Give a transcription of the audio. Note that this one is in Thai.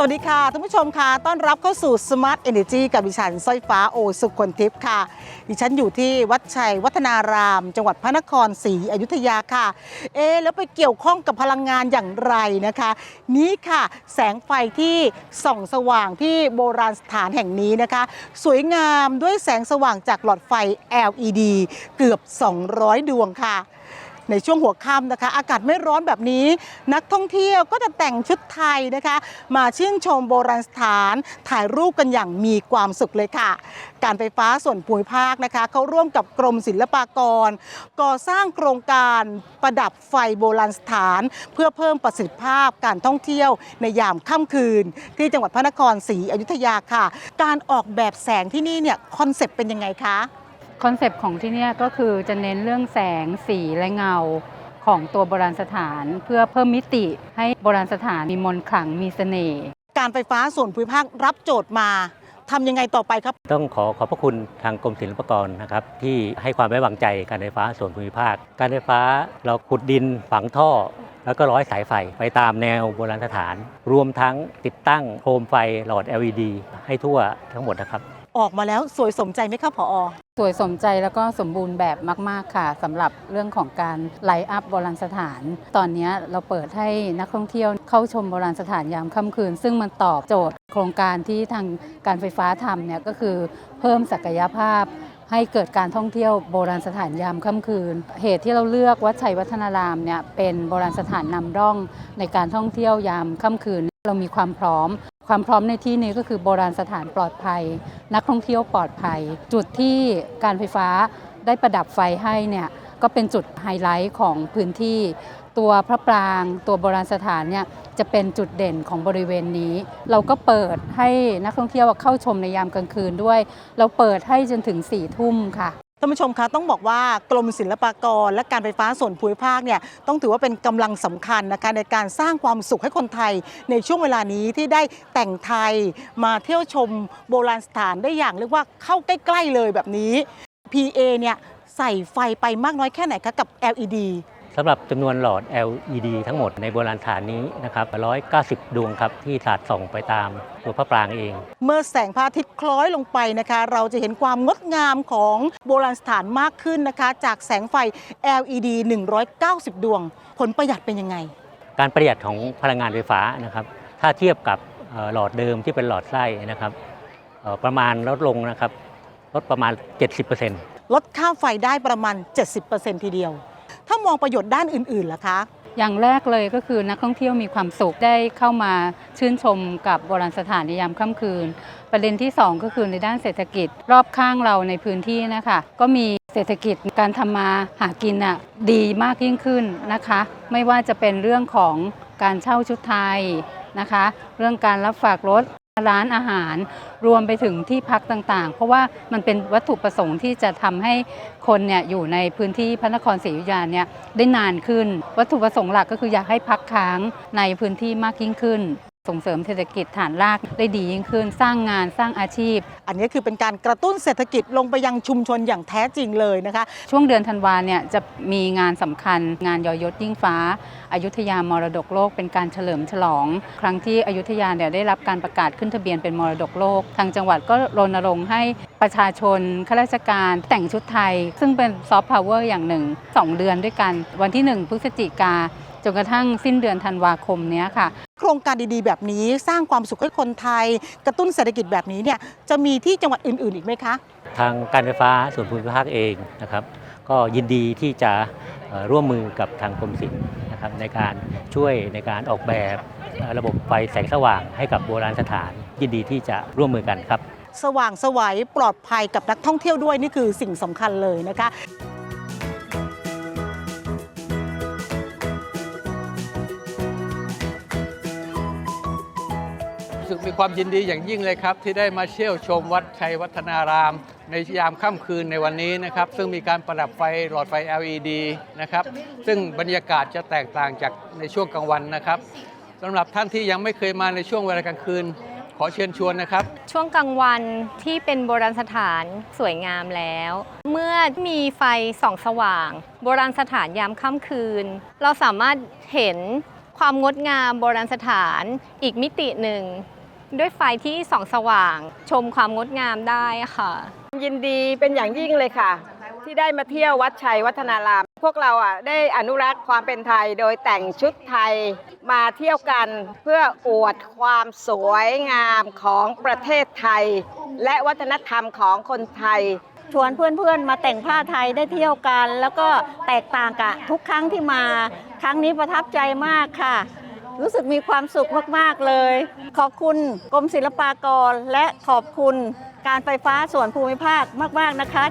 สวัสดีค่ะท่านผู้ชมค่ะต้อนรับเข้าสู่ Smart Energy กับดิฉันสร้อยฟ้าโอสุขคนทิพย์ค่ะ ดิฉันอยู่ที่วัดชัยวัฒนาราม จังหวัดพระนครศรีอยุธยาค่ะ เอ๊แล้วไปเกี่ยวข้องกับพลังงานอย่างไรนะคะ นี้ค่ะ แสงไฟที่ส่องสว่างที่โบราณสถานแห่งนี้นะคะ สวยงามด้วยแสงสว่างจากหลอดไฟ LED เกือบ 200 ดวงค่ะ ในช่วงหัวค่ำนะคะ อากาศไม่ร้อนแบบนี้ นักท่องเที่ยวก็จะแต่งชุดไทยนะคะ มาชื่นชมโบราณสถาน ถ่ายรูปกันอย่างมีความสุขเลยค่ะ การไฟฟ้าส่วนภูมิภาคนะคะเขาร่วมกับกรมศิลปากร ก่อสร้างโครงการประดับไฟโบราณสถาน เพื่อเพิ่มประสิทธิภาพการท่องเที่ยวในยามค่ำคืน ที่จังหวัดพระนครศรีอยุธยาค่ะ การออกแบบแสงที่นี่เนี่ยคอนเซปต์เป็นยังไงคะ คอนเซปต์ของที่นี่ก็คือจะเน้นเรื่องแสงสีและเงาของตัวโบราณสถาน เพื่อเพิ่มมิติให้โบราณสถานมีมนต์ขลังมีเสน่ห์การไฟฟ้าส่วนภูมิภาครับโจทย์มาทำยังไงต่อไปครับ ต้องขอขอบพระคุณทางกรมศิลปากรนะครับ ที่ให้ความไว้วางใจการไฟฟ้าส่วนภูมิภาค การไฟฟ้าเราขุดดินฝังท่อ แล้วก็ร้อยสายไฟไปตามแนวโบราณสถาน รวมทั้งติดตั้งโคมไฟหลอด LED ให้ทั่วทั้งหมดนะครับ ออกมาแล้วสวยสมใจไหมครับผอสวยสมใจแล้วก็สมบูรณ์แบบมาก ๆ ค่ะสำหรับเรื่องของการไลฟ์อัพโบราณสถาน ตอนนี้เราเปิดให้นักท่องเที่ยวเข้าชมโบราณสถานยามค่ำคืน ซึ่งมันตอบโจทย์โครงการที่ทางการไฟฟ้าทำเนี่ยก็คือเพิ่มศักยภาพให้เกิดการท่องเที่ยวโบราณสถานยามค่ำคืน เหตุที่เราเลือกวัดชัยวัฒนารามเนี่ยเป็นโบราณสถานนำร่องในการท่องเที่ยวยามค่ำคืน เรามีความพร้อม ความพร้อมในที่นี้ก็คือโบราณสถานปลอดภัย นักท่องเที่ยวปลอดภัย จุดที่การไฟฟ้าได้ประดับไฟให้เนี่ยก็เป็นจุดไฮไลท์ของพื้นที่ ตัวพระปรางตัวโบราณสถานเนี่ยจะเป็นจุดเด่นของบริเวณนี้ เราก็เปิดให้นักท่องเที่ยวเข้าชมในยามกลางคืนด้วย เราเปิดให้จนถึง4ี่ทุ่มค่ะ ท่านผู้ชมคะต้องบอกว่ากรมศิลปากร และการไฟฟ้าส่วนภูมิภาคเนี่ยต้องถือว่าเป็นกำลังสำคัญนะคะในการสร้างความสุขให้คนไทย ในช่วงเวลานี้ที่ได้แต่งไทยมาเที่ยวชมโบราณสถานได้อย่างเรียกว่าเข้าใกล้ ๆ เลยแบบนี้ PA เนี่ยใส่ไฟไปมากน้อยแค่ไหนคะกับ LED สำหรับจำนวนหลอด LED ทั้งหมดในโบราณสถานนี้นะครับ190 ดวงครับที่สาดส่องไปตามตัวพระปรางเอง เมื่อแสงพระอาทิตย์คล้อยลงไปนะคะ เราจะเห็นความงดงามของโบราณสถานมากขึ้นนะคะ จากแสงไฟ LED 190 ดวง ผลประหยัดเป็นยังไง การประหยัดของพลังงานไฟฟ้านะครับ ถ้าเทียบกับเอ่อหลอดเดิมที่เป็นหลอดไส้นะครับเอ่อประมาณลดลงนะครับลดประมาณ 70%ลดค่าไฟได้ประมาณ 70%ทีเดียวถ้า มองประโยชน์ด้านอื่นๆล่ะคะ อย่างแรกเลยก็คือนักท่องเที่ยวมีความสุขได้เข้ามาชื่นชมกับโบราณสถานในยามค่ำคืน ประเด็นที่ 2 ก็คือในด้านเศรษฐกิจรอบข้างเราในพื้นที่นะคะก็มีเศรษฐกิจการทำมาหากินอะดีมากยิ่งขึ้นนะคะ ไม่ว่าจะเป็นเรื่องของการเช่าชุดไทยนะคะ เรื่องการรับฝากรถ ร้านอาหารรวมไปถึงที่พักต่างๆ เพราะว่ามันเป็นวัตถุประสงค์ที่จะทำให้คนเนี่ยอยู่ในพื้นที่พระนครศรีอยุธยาเนี่ยได้นานขึ้น วัตถุประสงค์หลักก็คืออยากให้พักค้างในพื้นที่มากยิ่งขึ้น ส่งเสริมเศรษฐกิจฐานรากได้ดียิ่งขึ้น สร้างงานสร้างอาชีพ อันนี้คือเป็นการกระตุ้นเศรษฐกิจลงไปยังชุมชนอย่างแท้จริงเลยนะคะ ช่วงเดือนธันวาเนี่ยจะมีงานสำคัญ งานยอยศยิ่งฟ้าอายุทยามรดกโลก เป็นการเฉลิมฉลอง ครั้งที่อยุธยาเนี่ยได้รับการประกาศขึ้นทะเบียนเป็นมรดกโลก ทางจังหวัดก็รณรงค์ให้ประชาชนข้าราชการแต่งชุดไทย ซึ่งเป็นซอฟต์พาวเวอร์อย่างหนึ่ง 2 เดือนด้วยกัน วันที่ 1 พฤศจิกาจนกระทั่งสิ้นเดือนธันวาคมเนี้ยค่ะ โครงการดีๆ แบบนี้สร้างความสุขให้คนไทย กระตุ้นเศรษฐกิจแบบนี้เนี่ยจะมีที่จังหวัดอื่น ๆ อีกไหมคะ ทางการไฟฟ้าส่วนภูมิภาคเองนะครับ ก็ยินดีที่จะเอ่อร่วมมือกับทางกรมศิลป์นะครับในการช่วยในการออกแบบเอ่อระบบไฟแสงสว่างให้กับโบราณสถาน ยินดีที่จะร่วมมือกันครับ สว่างไสวัยปลอดภัยกับนักท่องเที่ยวด้วยนี่คือสิ่งสำคัญเลยนะคะ สึกมีความยินดีอย่างยิ่งเลยครับ ที่ได้มาเชี่ยวชมวัดชัยวัฒนาราม ในยามค่ำคืนในวันนี้นะครับ ซึ่งมีการประดับไฟหลอดไฟ LED นะครับ ซึ่งบรรยากาศจะแตกต่างจากในช่วงกลางวันนะครับสำหรับท่านที่ยังไม่เคยมาในช่วงเวลากลางคืน ขอเชิญชวนนะครับ ช่วงกลางวันที่เป็นโบราณสถานสวยงามแล้ว เมื่อมีไฟส่องสว่าง โบราณสถานยามค่ำคืน เราสามารถเห็นความงดงามโบราณสถานอีกมิติหนึ่ง ด้วยไฟที่ส่องสว่าง ชมความงดงามได้ค่ะ ยินดีเป็นอย่างยิ่งเลยค่ะ ที่ได้มาเที่ยววัดชัยวัฒนาราม พวกเราอะได้อนุรักษ์ความเป็นไทยโดยแต่งชุดไทยมาเที่ยวกันเพื่ออวดความสวยงามของประเทศไทย และวัฒนธรรมของคนไทยชวนเพื่อนๆ มาแต่งผ้าไทยได้เที่ยวกัน แล้วก็แตกต่างกับทุกครั้งที่มา ครั้งนี้ประทับใจมากค่ะ รู้สึกมีความสุขมาก ๆ เลย ขอบคุณกรมศิลปากร และขอบคุณการไฟฟ้าส่วนภูมิภาคมาก ๆ นะคะ